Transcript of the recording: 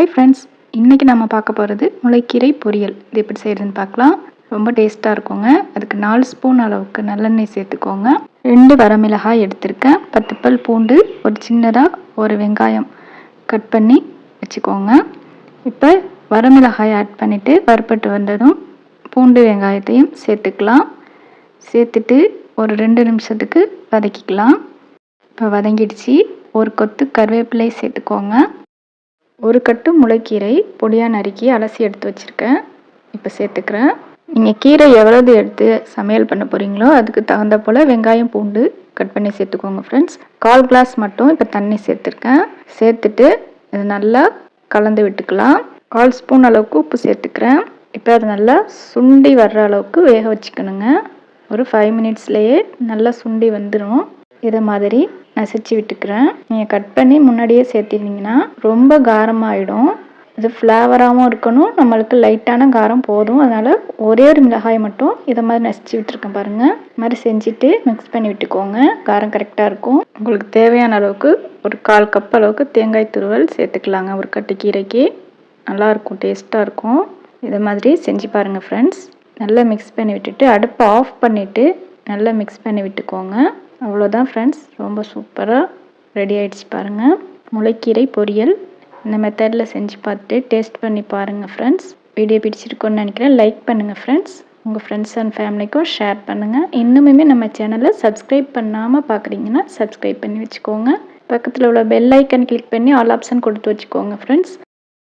Hi friends இன்றைக்கி நம்ம பார்க்க போகிறது முளைக்கீரை பொரியல். இது எப்படி செய்கிறதுன்னு பார்க்கலாம். ரொம்ப டேஸ்ட்டாக இருக்குங்க. அதுக்கு நாலு ஸ்பூன் அளவுக்கு நல்லெண்ணெய் சேர்த்துக்கோங்க. ரெண்டு வரமிளகாய் எடுத்திருக்கேன். பத்து பல் பூண்டு ஒரு சின்னதாக ஒரு வெங்காயம் கட் பண்ணி வச்சுக்கோங்க. இப்போ வரமிளகாய் ஆட் பண்ணிவிட்டு வறுப்பட்டு வந்ததும் பூண்டு வெங்காயத்தையும் சேர்த்துக்கலாம். சேர்த்துட்டு ஒரு ரெண்டு நிமிஷத்துக்கு வதக்கிக்கலாம். இப்போ வதங்கிடுச்சு. ஒரு கொத்து கருவேப்பிலை சேர்த்துக்கோங்க. ஒரு கட்டு முளைக்கீரை பொடியாக நறுக்கி அலசி எடுத்து வச்சுருக்கேன். இப்போ சேர்த்துக்கிறேன். நீங்கள் கீரை எவ்வளவு எடுத்து சமையல் பண்ண போகிறீங்களோ அதுக்கு தகுந்த போல் வெங்காயம் பூண்டு கட் பண்ணி சேர்த்துக்கோங்க ஃப்ரெண்ட்ஸ் கால் கிளாஸ் மட்டும் இப்போ தண்ணி சேர்த்துருக்கேன். சேர்த்துட்டு இது நல்லா கலந்து விட்டுக்கலாம். கால் ஸ்பூன் அளவுக்கு உப்பு சேர்த்துக்கிறேன். இப்போ அது நல்லா சுண்டி வர்ற அளவுக்கு வேக வச்சுக்கணுங்க. ஒரு ஃபைவ் மினிட்ஸ்லேயே நல்லா சுண்டி வந்துடும் இதை மாதிரி நசிச்சு விட்டுக்கிறேன். நீங்கள் கட் பண்ணி முன்னாடியே சேர்த்திருந்தீங்கன்னா ரொம்ப காரமாகிடும் இது ஃப்ளேவராகவும் இருக்கணும். நம்மளுக்கு லைட்டான காரம் போதும். அதனால் ஒரே ஒரு மிளகாய் மட்டும் இதை மாதிரி நசிச்சு விட்டுருக்கேன் பாருங்கள் இது மாதிரி செஞ்சுட்டு மிக்ஸ் பண்ணி விட்டுக்கோங்க. காரம் கரெக்டாக இருக்கும். உங்களுக்கு தேவையான அளவுக்கு ஒரு கால் கப் அளவுக்கு தேங்காய் துருவல் சேர்த்துக்கலாங்க. ஒரு கட்டு கீரைக்கு. நல்லாயிருக்கும் டேஸ்ட்டாக இருக்கும். இதை மாதிரி செஞ்சு பாருங்கள் ஃப்ரெண்ட்ஸ் நல்லா மிக்ஸ் பண்ணி விட்டுட்டு அடுப்பை ஆஃப் பண்ணிவிட்டு நல்லா மிக்ஸ் பண்ணி விட்டுக்கோங்க. அவ்வளோதான் ஃப்ரெண்ட்ஸ் ரொம்ப சூப்பராக ரெடி ஆகிடுச்சு பாருங்கள் முளைக்கீரை பொரியல். இந்த மெத்தடில் செஞ்சு பார்த்துட்டு டேஸ்ட் பண்ணி பாருங்கள் ஃப்ரெண்ட்ஸ் வீடியோ பிடிச்சிருக்கோன்னு நினைக்கிறேன். லைக் பண்ணுங்கள் ஃப்ரெண்ட்ஸ் உங்கள் ஃப்ரெண்ட்ஸ் அண்ட் ஃபேமிலிக்கும் ஷேர் பண்ணுங்கள் இன்னுமே நம்ம சேனலை சப்ஸ்கிரைப் பண்ணாமல் பார்க்குறீங்கன்னா சப்ஸ்கிரைப் பண்ணி வச்சுக்கோங்க. பக்கத்தில் உள்ள பெல் ஐக்கன் கிளிக் பண்ணி ஆல் ஆப்ஷன் கொடுத்து வச்சுக்கோங்க ஃப்ரெண்ட்ஸ்